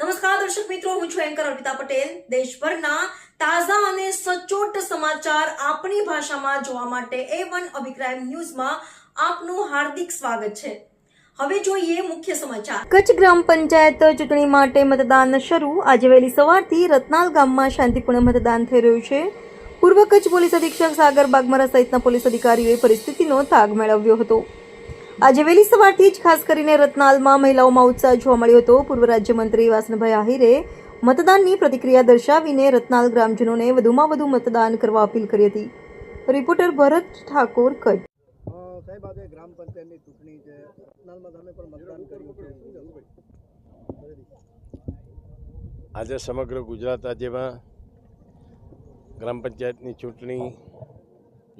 નમસ્કાર, દર્શક મિત્રો, હું છું એન્કર અર્પિતા પટેલ. દેશભરના તાજા અને સચોટ સમાચાર આપણી ભાષામાં જોવા માટે એ વન અભિપ્રાય ન્યૂઝમાં આપનું હાર્દિક સ્વાગત છે. હવે જોઈએ મુખ્ય સમાચાર. કચ્છ ગ્રામ પંચાયત ચૂંટણી માટે મતદાન શરૂ. આજે વહેલી સવારથી રત્નાલ ગામમાં શાંતિપૂર્ણ મતદાન થઈ રહ્યું છે. પૂર્વ કચ્છ પોલીસ અધિક્ષક સાગર બાગમારા સહિતના પોલીસ અધિકારીઓએ પરિસ્થિતિનો તાગ મેળવ્યો હતો. આજે વહેલી સવારથી જ ખાસ કરીને રત્નાલમાં મહિલાઓમાં ઉત્સાહ જોવા મળ્યો હતો. પૂર્વ રાજ્યમંત્રી વાસણભાઈ આહિરે મતદાનની પ્રતિક્રિયા દર્શાવીને રત્નાલ ગ્રામજનોને વધુમાં વધુ મતદાન કરવા અપીલ કરી હતી. રિપોર્ટર ભરત ઠાકોર કચ્છ. સાહેબ આજે ગ્રામ પંચાયતની ચૂંટણી છે. રત્નાલમાં તમે પણ મતદાન કર્યું? આજે સમગ્ર ગુજરાત રાજ્યમાં ગ્રામ પંચાયતની ચૂંટણી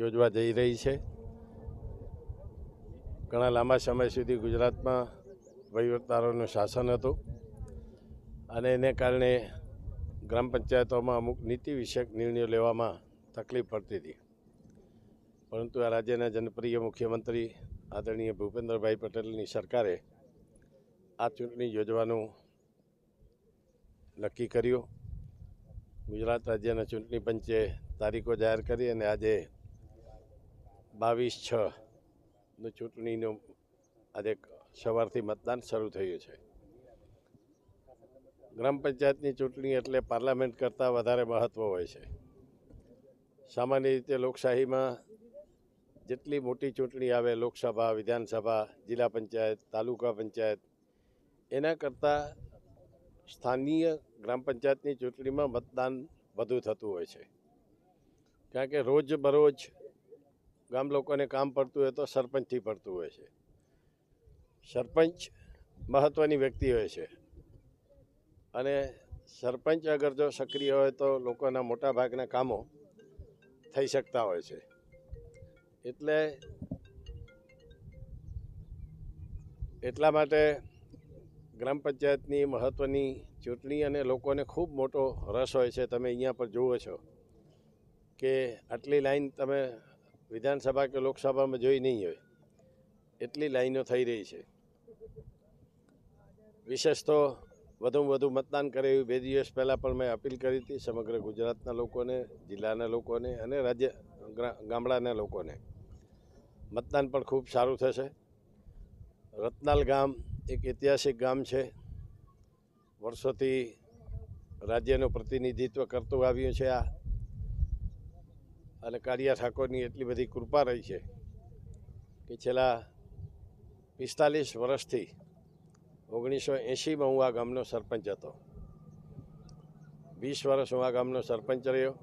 યોજવા જઈ રહી છે. ઘણા લાંબા સમય સુધી ગુજરાતમાં વહીવટદારોનું શાસન હતું અને એને કારણે ગ્રામ પંચાયતોમાં અમુક નીતિ વિષયક નિર્ણયો લેવામાં તકલીફ પડતી હતી. પરંતુ આ રાજ્યના જનપ્રિય મુખ્યમંત્રી આદરણીય ભૂપેન્દ્રભાઈ પટેલની સરકારે આ ચૂંટણી યોજવાનું નક્કી કર્યું. ગુજરાત રાજ્યના ચૂંટણી પંચે તારીખો જાહેર કરી અને આજે બાવીસ છ ચૂંટણીનું આજે સવારથી મતદાન શરૂ થયું છે. ગ્રામ પંચાયતની ચૂંટણી એટલે પાર્લામેન્ટ કરતાં વધારે મહત્ત્વ હોય છે. સામાન્ય રીતે લોકશાહીમાં જેટલી મોટી ચૂંટણી આવે, લોકસભા, વિધાનસભા, જિલ્લા પંચાયત, તાલુકા પંચાયત, એના કરતાં સ્થાનીય ગ્રામ પંચાયતની ચૂંટણીમાં મતદાન વધુ થતું હોય છે. કારણ કે રોજ બરોજ ગામ લોકોને કામ પડતું હોય તો સરપંચથી પડતું હોય છે. સરપંચ મહત્ત્વની વ્યક્તિ હોય છે. અને સરપંચ અગર જો સક્રિય હોય તો લોકોના મોટા ભાગના કામો થઈ શકતા હોય છે. એટલે એટલા માટે ગ્રામ પંચાયતની મહત્ત્વની ચૂંટણી અને લોકોને ખૂબ મોટો રસ હોય છે. તમે અહીંયા પર જુઓ છો કે આટલી લાઈન તમે વિધાનસભા કે લોકસભામાં જોઈ નહીં હોય. એટલી લાઈનો થઈ રહી છે. વિશેષ તો વધુમાં વધુ મતદાન કરે એવી બે દિવસ પહેલાં પણ મેં અપીલ કરી હતી સમગ્ર ગુજરાતના લોકોને, જિલ્લાના લોકોને અને રાજ્ય ગામડાના લોકોને. મતદાન પણ ખૂબ સારું થશે. રત્નાલ ગામ એક ઐતિહાસિક ગામ છે. વર્ષોથી રાજ્યનું પ્રતિનિધિત્વ કરતું આવ્યું છે આ. અને કાળિયા ઠાકોરની એટલી બધી કૃપા રહી છે કે છેલ્લા પિસ્તાલીસ વર્ષથી ઓગણીસો એંશીમાં હું આ ગામનો સરપંચ હતો. વીસ વર્ષ હું આ ગામનો સરપંચ રહ્યો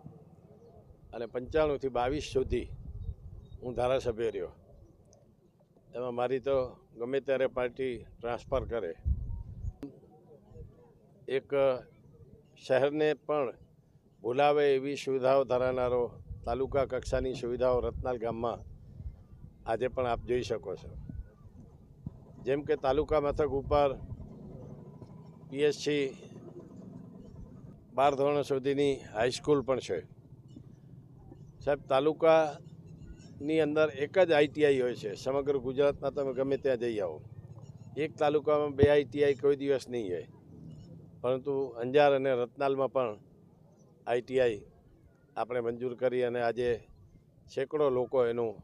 અને પંચાણુંથી બાવીસ સુધી હું ધારાસભ્ય રહ્યો. એમાં મારી તો ગમે ત્યારે પાર્ટી ટ્રાન્સફર કરે. એક શહેરને પણ ભૂલાવે એવી સુવિધાઓ ધરાવનારો તાલુકા કક્ષાની સુવિધાઓ રત્નાલ ગામમાં આજે પણ આપ જોઈ શકો છો. જેમ કે તાલુકા મથક ઉપર પીએસસી બાર ધોરણ સુધીની હાઈસ્કૂલ પણ છે. સાહેબ, તાલુકાની અંદર એક જ આઈટીઆઈ હોય છે. સમગ્ર ગુજરાતમાં તમે ગમે ત્યાં જઈ આવો. એક તાલુકામાં બે આઈટીઆઈ કોઈ દિવસ નહીં હોય. પરંતુ અંજાર અને રત્નાલમાં પણ આઈટીઆઈ આપણે મંજૂર કરી અને આજે સેંકડો લોકો એનો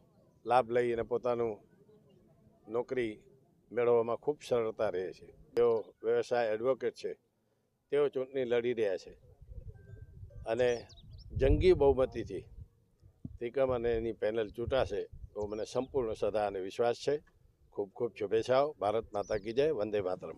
લાભ લઈ અને પોતાનું નોકરી મેળવવામાં ખૂબ સરળતા રહે છે. તેઓ વ્યવસાય એડવોકેટ છે. તેઓ ચૂંટણી લડી રહ્યા છે. અને જંગી બહુમતીથી તિકમ અને એની પેનલ ચૂંટાશે તો મને સંપૂર્ણ સદા અને વિશ્વાસ છે. ખૂબ ખૂબ શુભેચ્છાઓ. ભારત માતા કી જય. વંદે માતરમ.